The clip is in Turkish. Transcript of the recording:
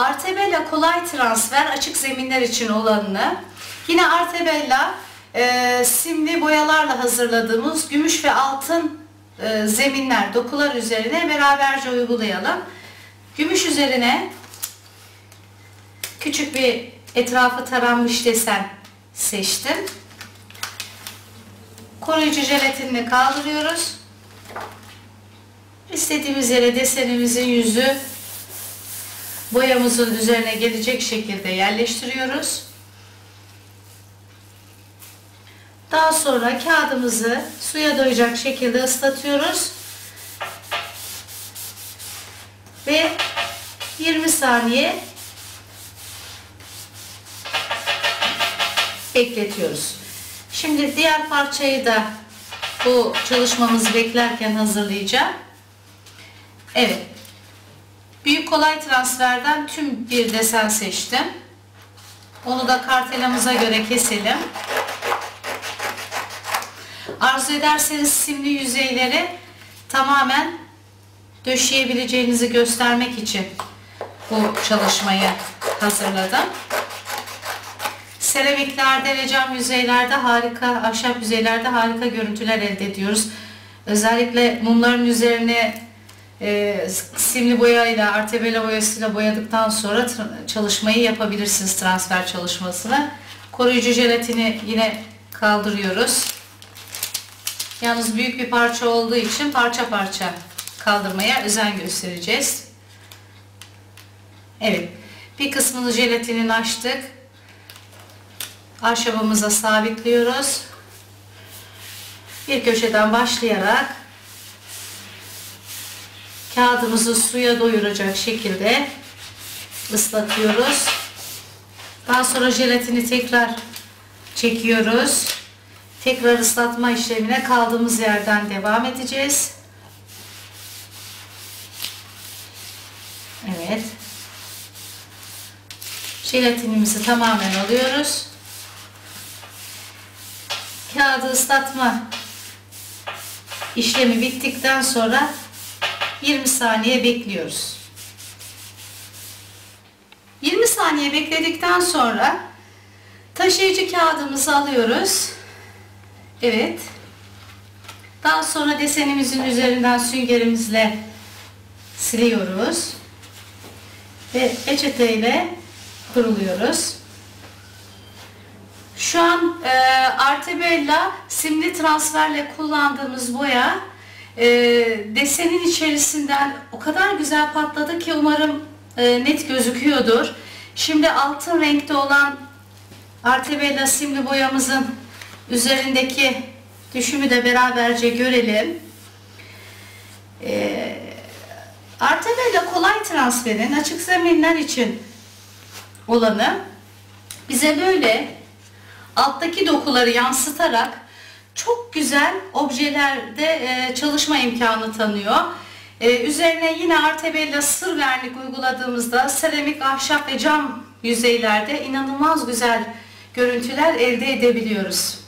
Artebella kolay transfer açık zeminler için olanını yine Artebella e, simli boyalarla hazırladığımız gümüş ve altın e, zeminler, dokular üzerine beraberce uygulayalım. Gümüş üzerine küçük bir etrafı taranmış desen seçtim. Koruyucu jelatinini kaldırıyoruz. İstediğimiz yere desenimizin yüzü boyamızın üzerine gelecek şekilde yerleştiriyoruz. Daha sonra kağıdımızı suya doyacak şekilde ıslatıyoruz. Ve 20 saniye bekletiyoruz. Şimdi diğer parçayı da bu çalışmamızı beklerken hazırlayacağım. Evet. Büyük kolay transferden tüm bir desen seçtim. Onu da kartelamıza göre keselim. Arzu ederseniz simli yüzeyleri tamamen döşeyebileceğinizi göstermek için bu çalışmayı hazırladım. Seramiklerde ve cam yüzeylerde harika, ahşap yüzeylerde harika görüntüler elde ediyoruz. Özellikle mumların üzerine e, simli boyayla, artebella boyasıyla boyadıktan sonra çalışmayı yapabilirsiniz transfer çalışmasını. Koruyucu jelatini yine kaldırıyoruz. Yalnız büyük bir parça olduğu için parça parça kaldırmaya özen göstereceğiz. Evet. Bir kısmını jelatinin açtık. Ahşabımıza sabitliyoruz. Bir köşeden başlayarak kağıdımızı suya doyuracak şekilde ıslatıyoruz. Daha sonra jelatini tekrar çekiyoruz. Tekrar ıslatma işlemine kaldığımız yerden devam edeceğiz. Evet. Jelatinimizi tamamen alıyoruz. Kağıdı ıslatma işlemi bittikten sonra 20 saniye bekliyoruz. 20 saniye bekledikten sonra taşıyıcı kağıdımızı alıyoruz. Evet. Daha sonra desenimizin üzerinden süngerimizle siliyoruz. Ve peçeteyle kuruluyoruz. Şu an e, Artebella simli transferle kullandığımız boya e, desenin içerisinden o kadar güzel patladı ki umarım e, net gözüküyordur. Şimdi altın renkte olan Artebella simli boyamızın üzerindeki düşümü de beraberce görelim. E, Artebella kolay transferin açık zeminler için olanı bize böyle alttaki dokuları yansıtarak çok güzel objelerde e, çalışma imkanı tanıyor. E, üzerine yine Artebella sır vernik uyguladığımızda seramik, ahşap ve cam yüzeylerde inanılmaz güzel görüntüler elde edebiliyoruz.